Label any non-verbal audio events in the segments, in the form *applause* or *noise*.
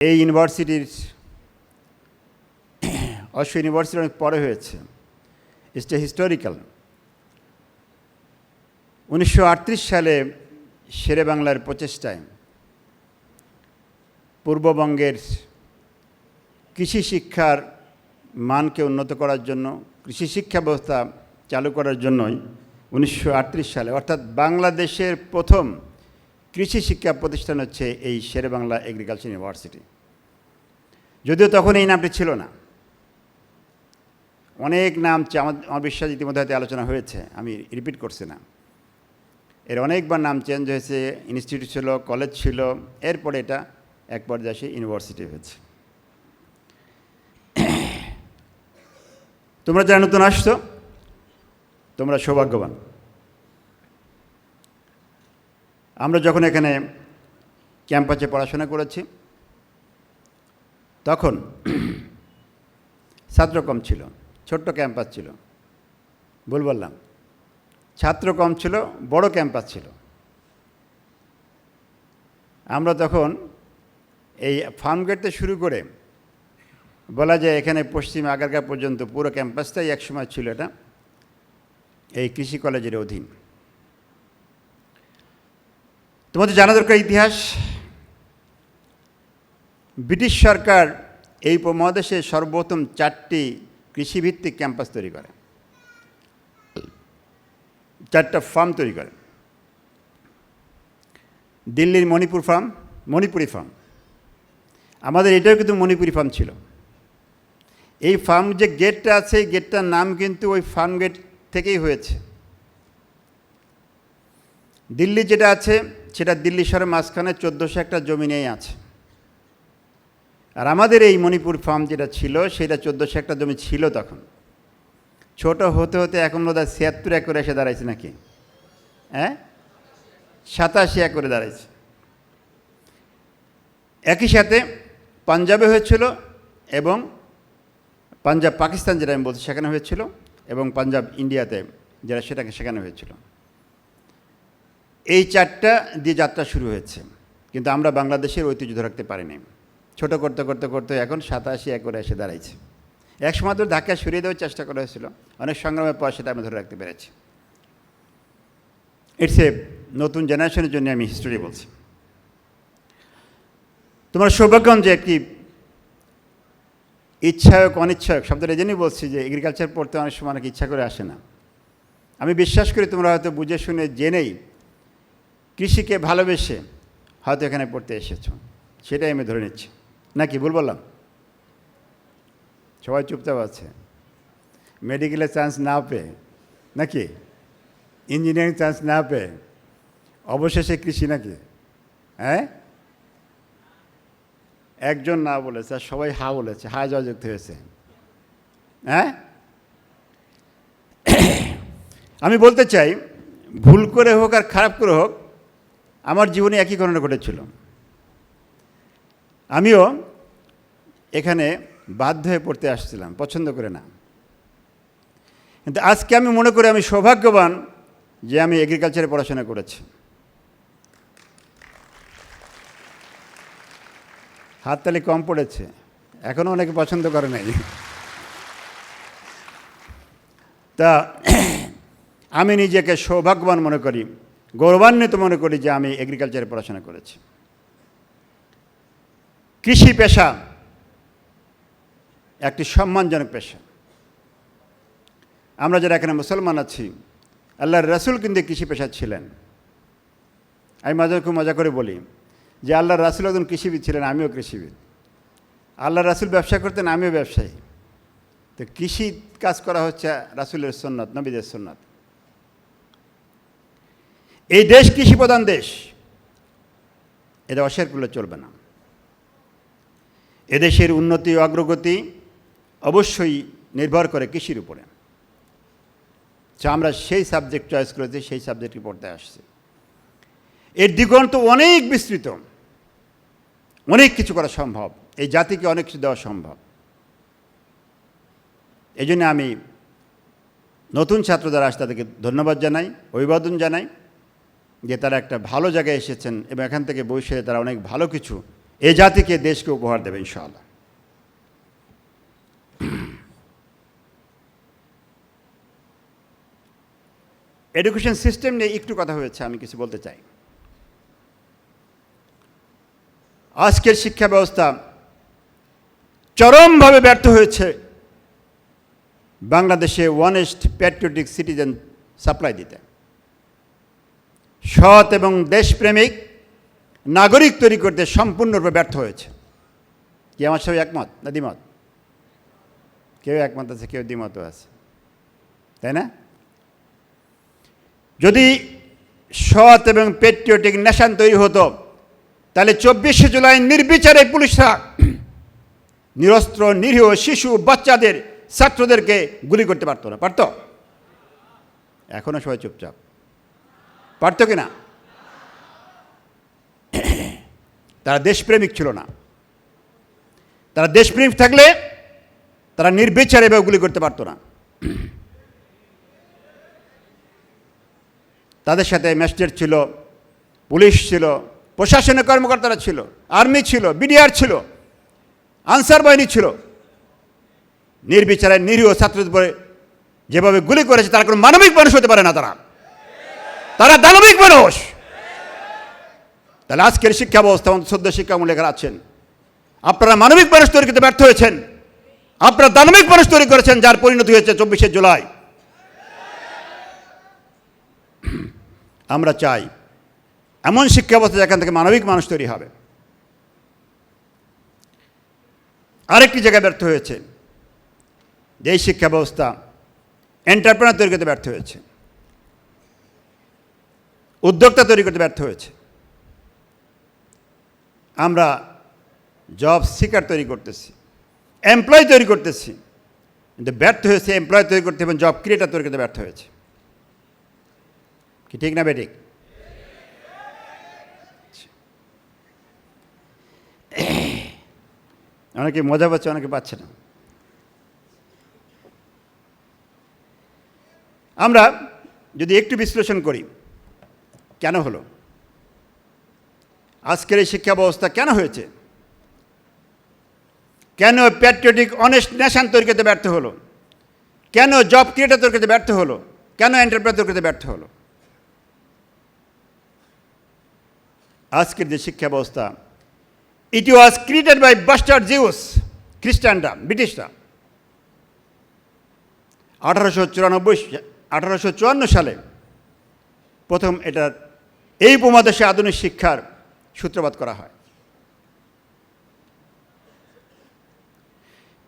এই ইউনিভার্সিটির অশ্ব ইউনিভার্সিটি অনেক পরে হয়েছে ইটস হিস্টোরিক্যাল উনিশশো আটত্রিশ সালে শেরে বাংলার প্রচেষ্টায় পূর্ববঙ্গের কৃষি শিক্ষার মানকে উন্নত করার জন্য, কৃষি শিক্ষা ব্যবস্থা চালু করার জন্যই উনিশশো আটত্রিশ সালে, অর্থাৎ বাংলাদেশের প্রথম কৃষি শিক্ষা প্রতিষ্ঠান হচ্ছে এই শেরে বাংলা এগ্রিকালচার ইউনিভার্সিটি। যদিও তখন এই নামটি ছিল না। অনেক নাম আমার আমার বিশ্বাস ইতিমধ্যে হয়তো আলোচনা হয়েছে, আমি রিপিট করছি না। এর অনেকবার নাম চেঞ্জ হয়েছে, ইনস্টিটিউট ছিল, কলেজ ছিল, এরপরে এটা এক পর্যায়ে এসে ইউনিভার্সিটি হয়েছে। তোমরা যারা নতুন আসছো, তোমরা সৌভাগ্যবান। আমরা যখন এখানে ক্যাম্পাসে পড়াশোনা করেছি, তখন ছাত্র কম ছিল, ছোট্ট ক্যাম্পাস ছিল। ভুল বললাম। ছাত্র কম ছিল, বড় ক্যাম্পাস ছিল। আমরা তখন এই ফার্ম গেট থেকে শুরু করে বলা যায় এখানে পশ্চিম আগারগা পর্যন্ত পুরো ক্যাম্পাসটাই একসময় ছিল এটা, এই কৃষি কলেজের অধীন। তোমাদের জানা দরকার ইতিহাস। ব্রিটিশ সরকার এই উপমহাদেশে সর্বপ্রথম চারটি কৃষিভিত্তিক ক্যাম্পাস তৈরি করে। চারটা ফার্ম তৈরি করে। দিল্লির মণিপুর ফার্ম, মণিপুরি ফার্ম। আমাদের এটাও কিন্তু মণিপুরি ফার্ম ছিল। এই ফার্ম যে গেটটা আছে, এই গেটটার নাম কিন্তু ওই ফার্ম গেট থেকেই হয়েছে। দিল্লি যেটা আছে সেটা দিল্লি শহরের মাঝখানে চোদ্দোশো একটা জমি নিয়েই আছে। আর আমাদের এই মণিপুর ফার্ম যেটা ছিল, সেটা চোদ্দোশো একটা জমি ছিল তখন। ছোট হতে হতে এখন বোধ হয় ছিয়াত্তর একরে এসে দাঁড়াইছে নাকি? হ্যাঁ? সাতাশি একরে দাঁড়াইছে। একই সাথে পাঞ্জাবে হয়েছিল এবং পাঞ্জাব পাকিস্তান যেটা আমি বলছি সেখানে হয়েছিল এবং পাঞ্জাব ইন্ডিয়াতে যেটা সেটাকে সেখানে হয়েছিল। এই চারটা দিয়ে যাত্রা শুরু হয়েছে। কিন্তু আমরা বাংলাদেশের ঐতিহ্য ধরে রাখতে পারিনি। ছোট করতে করতে করতে এখন সাতাশি একরে এসে দাঁড়াইছে। এক সময় তো ধাক্কা সরিয়ে দেওয়ার চেষ্টা করা হয়েছিল। অনেক সংগ্রামের পর সেটা আমি ধরে রাখতে পেরেছি। ইটস এ নতুন জেনারেশনের জন্য আমি হিস্টোরি বলছি। তোমার সৌভাগ্যম যে একটি ইচ্ছায়ক, অনিচ্ছায়ক, শব্দটা এই জন্যই বলছি যে এগ্রিকালচার পড়তে অনেক সময় অনেক ইচ্ছা করে আসে না। আমি বিশ্বাস করি তোমরা হয়তো বুঝে শুনে জেনেই কৃষিকে ভালোবেসে হয়তো এখানে পড়তে এসেছ। সেটাই আমি ধরে নিচ্ছি। নাকি ভুল বললাম? সবাই চুপচাপ আছে। মেডিকেলে চান্স না পেয়ে, নাকি? ইঞ্জিনিয়ারিং চান্স না পেয়ে, অবশেষে কৃষি নাকি? হ্যাঁ? একজন না বলেছে, আর সবাই হা বলেছে, হা জয়যুক্ত হয়েছে। হ্যাঁ? *coughs* আমি বলতে চাই, ভুল করে হোক আর খারাপ করে হোক আমার জীবনে একই ঘটনা ঘটেছিল। আমিও এখানে বাধ্য হয়ে পড়তে আসছিলাম, পছন্দ করে না। কিন্তু আজকে আমি মনে করি আমি সৌভাগ্যবান যে আমি এগ্রিকালচারে পড়াশোনা করেছি। হাততালি কম পড়েছে এখনও অনেকে পছন্দ করে নাই। তা, আমি নিজেকে সৌভাগ্যবান মনে করি। গৌরবান্বিত মনে করি যে আমি এগ্রিকালচারে পড়াশোনা করেছি। কৃষি পেশা একটি সম্মানজনক পেশা। আমরা যারা এখানে মুসলমান আছি, আল্লাহর রাসুল কিন্তু কৃষি পেশা ছিলেন। আমি মাঝে খুব মজা করে বলি যে আল্লাহর রাসুল একজন কৃষিবিদ ছিলেন, আমিও কৃষিবিদ। আল্লাহ রাসুল ব্যবসা করতেন, আমিও ব্যবসায়ী। তো কৃষি কাজ করা হচ্ছে রাসুলের সন্ন্যত নবীদের সন্ন্যত এই দেশ কৃষি প্রধান দেশ এটা অস্বীকার করলে চলবে না। এদেশের উন্নতি ও অগ্রগতি অবশ্যই নির্ভর করে কৃষির উপরে। তো আমরা সেই সাবজেক্ট চয়েস করেছি, সেই সাবজেক্টটি পড়তে আসছি। এর দিগন্ত অনেক বিস্তৃত। অনেক কিছু করা সম্ভব। এই জাতিকে অনেক কিছু দেওয়া সম্ভব। এই জন্য আমি নতুন ছাত্র যারা আসে তাদেরকে ধন্যবাদ জানাই, অভিবাদন জানাই। যে তারা একটা ভালো জায়গায় এসেছেন এবং এখান থেকে বসে তারা অনেক ভালো কিছু এ জাতিকে, দেশকে উপহার দেবে ইনশাআল্লাহ। এডুকেশন সিস্টেম নিয়ে একটু কথা হয়েছে, আমি কিছু বলতে চাই। আজকের শিক্ষা ব্যবস্থা চরমভাবে ব্যর্থ হয়েছে। বাংলাদেশে ওয়ানেস্ট প্যাট্রিয়টিক সিটিজেন সাপ্লাই দিতে। সৎ এবং দেশপ্রেমিক নাগরিক তৈরি করতে সম্পূর্ণরূপে ব্যর্থ হয়েছে। কি আমার সবাই একমত না দ্বিমত? কেউ একমত আছে, কেউ দ্বিমতও আছে। তাই না? যদি সৎ এবং পেট্রিয়টিক নেশান তৈরি হতো, তাহলে চব্বিশে জুলাই নির্বিচারে পুলিশরা নিরস্ত্র, নিরীহ শিশু, বাচ্চাদের, ছাত্রদেরকে গুলি করতে পারতো না। পারতো? এখনও সবাই চুপচাপ। পারতো কি না। তারা দেশপ্রেমিক ছিল না। তারা দেশপ্রেমিক থাকলে তারা নির্বিচারে এভাবে গুলি করতে পারতো না। তাদের সাথে ম্যাজিস্ট্রেট ছিল, পুলিশ ছিল প্রশাসনিক কর্মকর্তারা ছিল, আর্মি ছিল, বিডিআর ছিল, আনসার বাহিনী ছিল। নির্বিচারে নিরীহ ছাত্রদের যেভাবে গুলি করেছে, তারা কোনো মানবিক মানুষ হতে পারে না তারা। তারা দানবিক মানুষ। তাহলে আজকের শিক্ষা ব্যবস্থা সদ্য শিক্ষামূলকের আছেন আপনারা মানবিক মানুষ তৈরি করতে ব্যর্থ হয়েছেন। আপনারা দানবিক মানুষ তৈরি করেছেন যার পরিণতি হয়েছে চব্বিশে জুলাই। আমরা চাই এমন শিক্ষা ব্যবস্থা যেখান থেকে মানবিক মানুষ তৈরি হবে। আরেকটি জায়গায় ব্যর্থ হয়েছে। যে শিক্ষা ব্যবস্থা এন্টারপ্রেনার তৈরি করতে ব্যর্থ হয়েছে। উদ্যোক্তা তৈরি করতে ব্যর্থ হয়েছে। আমরা জব সিকার তৈরি করতেছি এমপ্লয় তৈরি করতেছি, কিন্তু ব্যর্থ হয়েছে এমপ্লয় তৈরি করতে এবং জব ক্রিয়েটার তৈরি করতে ব্যর্থ হয়েছে। কি ঠিক না বেঠিক? অনেকে মজা পাচ্ছে, অনেকে পাচ্ছে না। আমরা যদি একটু বিশ্লেষণ করি কেন হলো? আজকের এই শিক্ষা ব্যবস্থা কেন হয়েছে? কেন প্যাট্রিয়টিক অনেস্ট নেশান তৈরি করতে ব্যর্থ হলো? কেন জব ক্রিয়েটার তৈরি করতে ব্যর্থ হলো? কেন এন্টারপ্রাইজ তৈরি করতে ব্যর্থ হলো? আজকের যে শিক্ষা ব্যবস্থা it was created by bastard Jews খ্রিস্টানরা, ব্রিটিশরা। আঠারোশো চুরানব্বই, আঠারোশো চুয়ান্ন সালে প্রথম এটার এই উপমহাদেশে আধুনিক শিক্ষার সূত্রপাত করা হয়।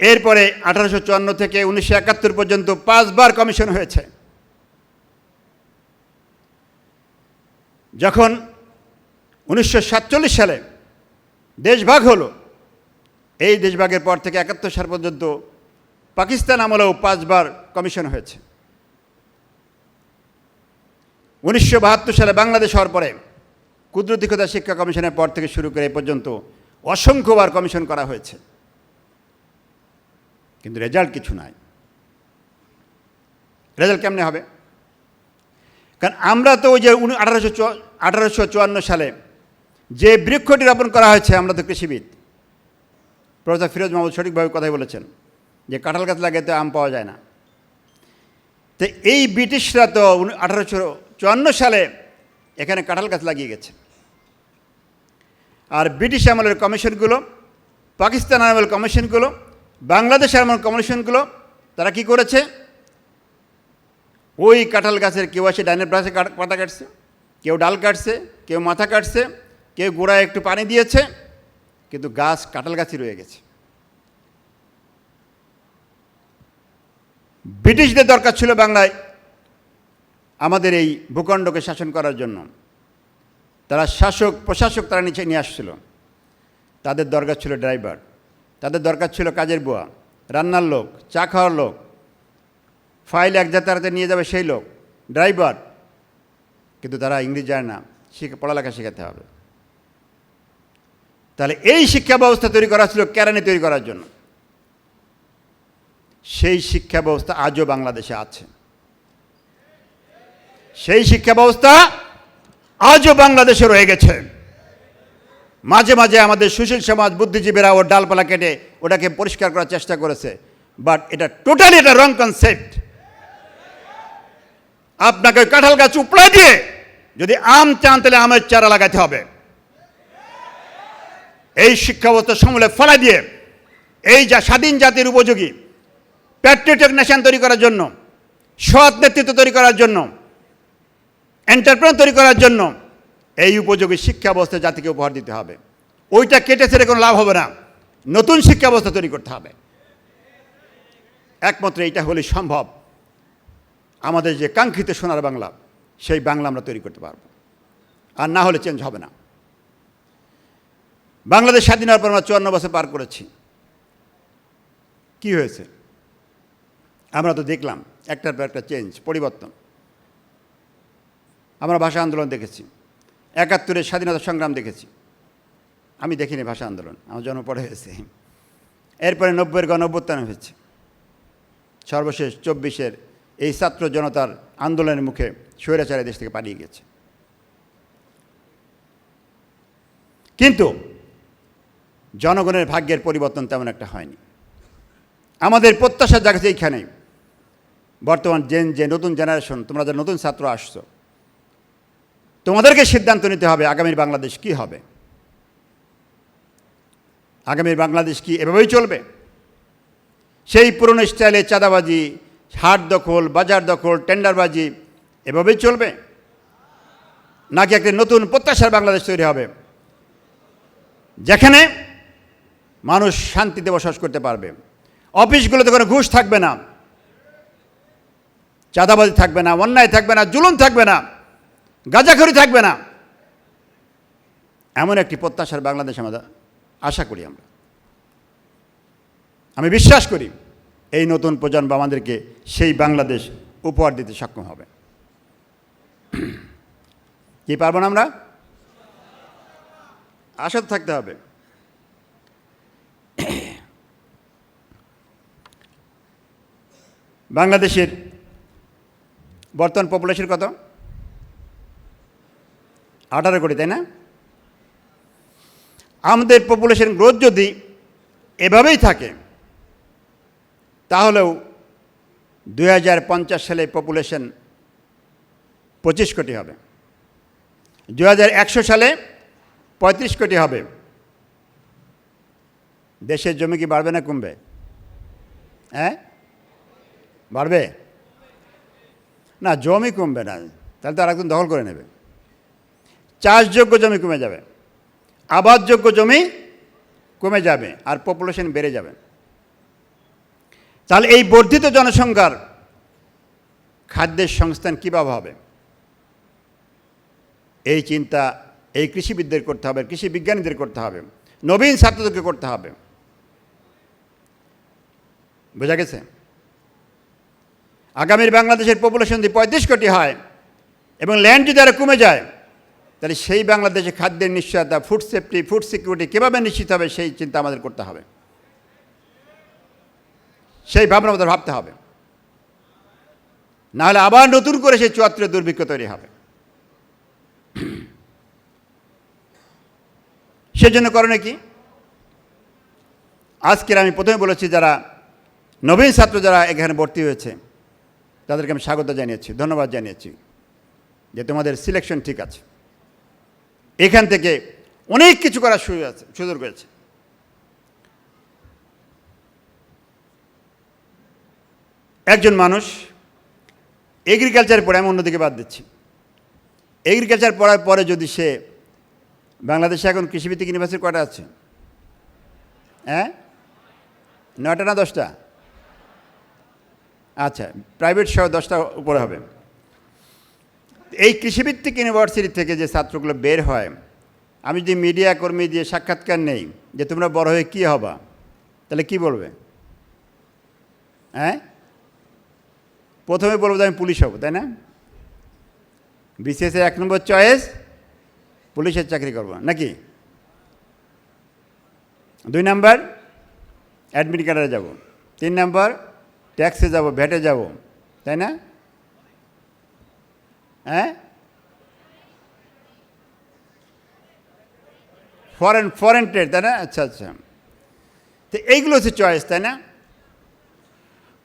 এরপরে আঠারোশো চুয়ান্ন থেকে উনিশশো একাত্তর পর্যন্ত পাঁচবার কমিশন হয়েছে। যখন উনিশশো সাতচল্লিশ সালে দেশভাগ হলো, এই দেশভাগের পর থেকে একাত্তর সাল পর্যন্ত পাকিস্তান আমলেও পাঁচবার কমিশন হয়েছে। উনিশশো বাহাত্তর সালে বাংলাদেশ হওয়ার পরে কুদরতি খোদা শিক্ষা কমিশনের পর থেকে শুরু করে এ পর্যন্ত অসংখ্যবার কমিশন করা হয়েছে। কিন্তু রেজাল্ট কিছু নাই। রেজাল্ট কেমনে হবে? কারণ আমরা তো ওই যে আঠারোশো আঠারোশো চুয়ান্ন সালে যে বৃক্ষটি রোপণ করা হয়েছে, আমরা তো কৃষিবিদ। প্রফেসর ফিরোজ মাহমুদ সঠিকভাবে কথাই বলেছেন যে কাঁঠাল গাছ লাগাতে আম পাওয়া যায় না। তো এই ব্রিটিশরা তো আঠারোশো চুয়ান্ন সালে এখানে কাঁঠাল গাছ লাগিয়ে গেছে। আর ব্রিটিশ আমলের কমিশনগুলো, পাকিস্তান আমলের কমিশনগুলো, বাংলাদেশ আমল কমিশনগুলো, তারা কি করেছে? ওই কাঁঠাল গাছের কেউ আসে ডাইনের ব্রাশে পাতা কাটছে, কেউ ডাল কাটছে, কেউ মাথা কাটছে, কেউ গোড়ায় একটু পানি দিয়েছে, কিন্তু গাছ, কাঁঠাল গাছই রয়ে গেছে। ব্রিটিশদের দরকার ছিল বাংলায় আমাদের এই ভূখণ্ডকে শাসন করার জন্য। তারা শাসক, প্রশাসক তারা নিচে নিয়ে আসছিল। তাদের দরকার ছিল ড্রাইভার। তাদের দরকার ছিল কাজের বুয়া। রান্নার লোক, চা খাওয়ার লোক। ফাইল এক যাত্রাতে নিয়ে যাবে সেই লোক, ড্রাইভার। কিন্তু তারা ইংরেজি জানে না, শিখে, পড়ালেখা শেখাতে হবে। তাহলে এই শিক্ষা ব্যবস্থা তৈরি করা ছিল ক্যারানি তৈরি করার জন্য। সেই শিক্ষা ব্যবস্থা আজও বাংলাদেশে আছে। সেই শিক্ষা ব্যবস্থা আজও বাংলাদেশে রয়ে গেছে। মাঝে মাঝে আমাদের সুশীল সমাজ বুদ্ধিজীবীরা ওর ডালপালা কেটে ওটাকে পরিষ্কার করার চেষ্টা করেছে। বাট এটা টোটালি এটা রং কনসেপ্ট আপনাকে কাঁঠাল গাছ উপড়ে দিয়ে যদি আম চান তাহলে আমের চারা লাগাতে হবে। এই শিক্ষা ব্যবস্থা সমূলে ফেলা দিয়ে এই যা স্বাধীন জাতির উপযোগী প্যাট্রিয়টিক নেশন তৈরি করার জন্য, সৎ নেতৃত্ব তৈরি করার জন্য এন্টারপ্রেন তৈরি করার জন্য এই উপযোগী শিক্ষা ব্যবস্থা জাতিকে উপহার দিতে হবে। ওইটা কেটে ছেড়ে কোনো লাভ হবে না। নতুন শিক্ষা ব্যবস্থা তৈরি করতে হবে। একমাত্র এইটা হলে সম্ভব। আমাদের যে কাঙ্ক্ষিত সোনার বাংলা, সেই বাংলা আমরা তৈরি করতে পারব। আর না হলে চেঞ্জ হবে না। বাংলাদেশ স্বাধীন হওয়ার পর আমরা চুয়ান্ন বছর পার করেছি। কি হয়েছে? আমরা তো দেখলাম, একটার পর একটা চেঞ্জ পরিবর্তন। আমরা ভাষা আন্দোলন দেখেছি। একাত্তরের স্বাধীনতা সংগ্রাম দেখেছি। আমি দেখিনি ভাষা আন্দোলন, আমার জন্ম পড়ে হয়েছে। এরপরে নব্বইয়ের গণ অভ্যুত্থান হয়েছে। সর্বশেষ চব্বিশের এই ছাত্র জনতার আন্দোলনের মুখে স্বৈরাচারে দেশ থেকে পালিয়ে গেছে কিন্তু জনগণের ভাগ্যের পরিবর্তন তেমন একটা হয়নি। আমাদের প্রত্যাশা জায়গা এইখানেই। বর্তমান জেন যে নতুন জেনারেশন, তোমরা যে নতুন ছাত্র আসছো তোমাদেরকে সিদ্ধান্ত নিতে হবে আগামীর বাংলাদেশ কি হবে। আগামীর বাংলাদেশ কি এভাবেই চলবে? সেই পুরনো স্টাইলে চাঁদাবাজি, হাট দখল, বাজার দখল, টেন্ডারবাজি এভাবেই চলবে? নাকি একটি নতুন প্রত্যাশার বাংলাদেশ তৈরি হবে? যেখানে মানুষ শান্তিতে বসবাস করতে পারবে। অফিসগুলোতে কোনো ঘুষ থাকবে না। চাঁদাবাজি থাকবে না, অন্যায় থাকবে না, জুলুম থাকবে না। গাঁজাখড়ি থাকবে না। এমন একটি প্রত্যাশার বাংলাদেশ আমাদের আশা করি আমরা। আমি বিশ্বাস করি এই নতুন প্রজন্ম আমাদেরকে সেই বাংলাদেশ উপহার দিতে সক্ষম হবে। কি পারব না আমরা? আশা থাকতে হবে। বাংলাদেশের বর্তমান পপুলেশন কত? আঠারো কোটি, তাই না? আমাদের পপুলেশন গ্রোথ যদি এভাবেই থাকে, তাহলেও দু হাজার পঞ্চাশ সালে পপুলেশন পঁচিশ কোটি হবে। দু একশো সালে পঁয়ত্রিশ কোটি হবে। দেশের জমি কি বাড়বে না কমবে? হ্যাঁ? বাড়বে? না, জমি কমবে না। তাহলে তো আর একদম দখল করে নেবে। চাষযোগ্য জমি কমে যাবে, আবাদযোগ্য জমি কমে যাবে আর পপুলেশন বেড়ে যাবে। তাহলে এই বর্ধিত জনসংখ্যার খাদ্যের সংস্থান কীভাবে হবে? এই চিন্তা এই কৃষিবিদদের করতে হবে, কৃষি বিজ্ঞানীদের করতে হবে, নবীন ছাত্রদেরকে করতে হবে। বোঝা গেছে? আগামীর বাংলাদেশের পপুলেশন যদি পঁয়ত্রিশ কোটি হয় এবং ল্যান্ড যদি আরও কমে যায় তাহলে সেই বাংলাদেশে খাদ্যের নিশ্চয়তা ফুড সেফটি ফুড সিকিউরিটি কীভাবে নিশ্চিত হবে সেই চিন্তা আমাদের করতে হবে। সেই ভাবনা আমাদের ভাবতে হবে। নাহলে আবার নতুন করে সেই চুয়াত্তরের দুর্ভিক্ষ তৈরি হবে। সেজন্য করণে কি? আজকের আমি প্রথমে বলেছি যারা নবীন ছাত্র যারা এখানে ভর্তি হয়েছে, তাদেরকে আমি স্বাগত জানিয়েছি, ধন্যবাদ জানিয়েছি যে তোমাদের সিলেকশন ঠিক আছে। এখান থেকে অনেক কিছু করার সুযোগ আছে, সুযোগ রয়েছে। একজন মানুষ এগ্রিকালচার পড়ে আমি অন্যদিকে বাদ দিচ্ছি। এগ্রিকালচার পড়ার পরে যদি সে বাংলাদেশে এখন কৃষিভিত্তিক ইউনিভার্সিটি কটা আছে? হ্যাঁ? নয়টা না দশটা? আচ্ছা প্রাইভেট সহ দশটা উপরে হবে। এই কৃষিভিত্তিক ইউনিভার্সিটি থেকে যে ছাত্রগুলো বের হয়, আমি যদি মিডিয়া কর্মী দিয়ে সাক্ষাৎকার নেই যে তোমরা বড় হয়ে কী হবা, তাহলে কি বলবে? হ্যাঁ? প্রথমে বলব আমি পুলিশ হব, তাই না? বিসিএস এক নম্বর চয়েস পুলিশের চাকরি করব, নাকি? দুই নাম্বার অ্যাডমিট কার্ডে যাব। তিন নাম্বার ট্যাক্সে যাব ভ্যাটে যাব, তাই না? হ্যাঁ? ফরেন ফরেন ট্রেড তাই না? আচ্ছা আচ্ছা। তো এইগুলো হচ্ছে চয়েস তাই না?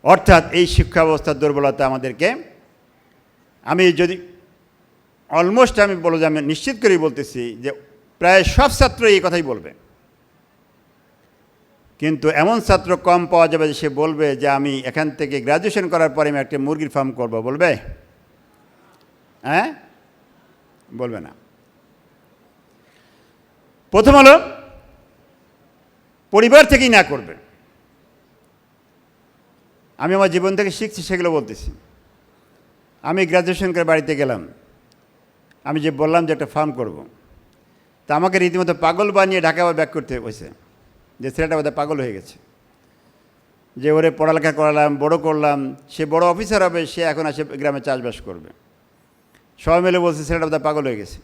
অর্থাৎ এই শিক্ষা ব্যবস্থার দুর্বলতা আমাদেরকে, আমি যদি অলমোস্ট আমি বলব যে আমি নিশ্চিত করেই বলতেছি যে প্রায় সব ছাত্র এই কথাই বলবে। কিন্তু এমন ছাত্র কম পাওয়া যাবে যে সে বলবে যে আমি এখান থেকে গ্র্যাজুয়েশন করার পরে আমি একটা মুরগির ফার্ম করব, বলবে? হ্যাঁ? বলবে না। প্রথম হলো, পরিবার থেকেই না করবে। আমি আমার জীবন থেকে শিখছি, সেগুলো বলতেছি। আমি গ্র্যাজুয়েশন করে বাড়িতে গেলাম। আমি যে বললাম যে একটা ফার্ম করব। তা আমাকে রীতিমতো পাগল বানিয়ে ঢাকা আবার ব্যাক করতে হয়েছে। যে ছেলেটা বোধহয় পাগল হয়ে গেছে। যে ওরে পড়ালেখা করালাম, বড় করলাম, সে বড় অফিসার হবে, সে এখন আসে গ্রামে চাষবাস করবে। সবাই মিলে বলছে, ছেলেটা বোধহয় পাগল হয়ে গেছে।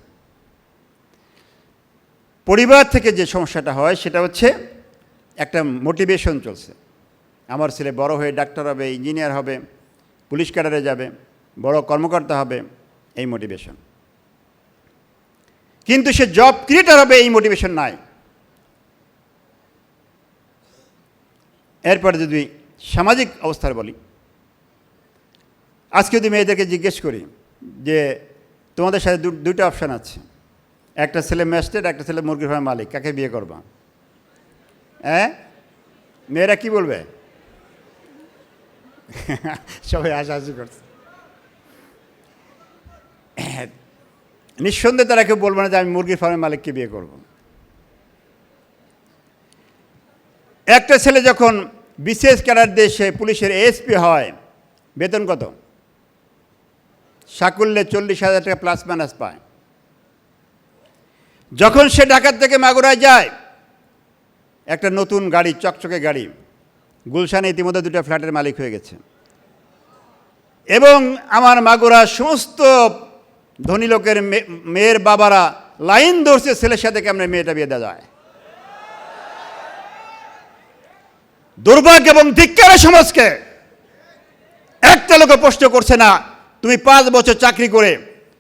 পরিবার থেকে যে সমস্যাটা হয়, সেটা হচ্ছে একটা মোটিভেশন চলছে। আমার ছেলে বড় হয়ে ডাক্তার হবে ইঞ্জিনিয়ার হবে, পুলিশ ক্যাডারে যাবে, বড় কর্মকর্তা হবে, এই মোটিভেশন কিন্তু সে জব ক্রিয়েটার হবে, এই মোটিভেশন নাই। এরপরে যদি সামাজিক অবস্থার বলি, আজকে যদি মেয়েদেরকে জিজ্ঞেস করি যে তোমাদের সাথে দুইটা অপশান আছে। একটা ছেলে ম্যাস্টেড একটা ছেলে মুরগির ফার্মের মালিক। কাকে বিয়ে করবা? হ্যাঁ? মেয়েরা কি বলবে? *laughs* সবাই হাসাহাসি করছে। নিঃসন্দেহে তারা কেউ বলবে না যে আমি মুরগির ফার্মের মালিককে বিয়ে করব। একটা ছেলে যখন বিশেষ ক্যাডার দেশে পুলিশের এএসপি হয়, বেতন কত? সাকুল্যে চল্লিশ হাজার টাকা প্লাস মাইনাস পায়। যখন সে ঢাকার থেকে মাগুরায় যায়, একটা নতুন গাড়ি, চকচকে গাড়ি, গুলশানে ইতিমধ্যে দুটো ফ্ল্যাটের মালিক হয়ে গেছে। এবং আমার মাগুরা সমস্ত ধনী লোকের মেয়ের বাবারা লাইন ধরছে ছেলের সাথে কেমন মেয়েটা বিয়ে দেওয়া যায়। দুর্ভাগ্য এবং ধিক্কারের সমাজকে একটা লোকে প্রশ্ন করছে না তুমি পাঁচ বছর চাকরি করে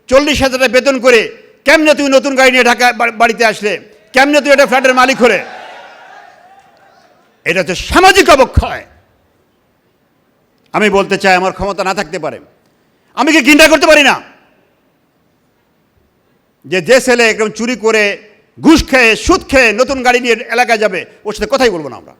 চল্লিশ হাজার টাকা বেতন করে কেমনে তুমি নতুন গাড়ি নিয়ে ঢাকা বাড়িতে আসলে? কেমনে তুমি একটা ফ্ল্যাটের মালিক হলে? এটা হচ্ছে সামাজিক অবক্ষয়। আমি বলতে চাই আমার ক্ষমতা না থাকতে পারে। আমি কি ঘৃণা করতে পারি না? যে যে ছেলে একদম চুরি করে ঘুষ খেয়ে, সুদ খেয়ে নতুন গাড়ি নিয়ে এলাকায় যাবে, ওর সাথে কথাই বলব না আমরা।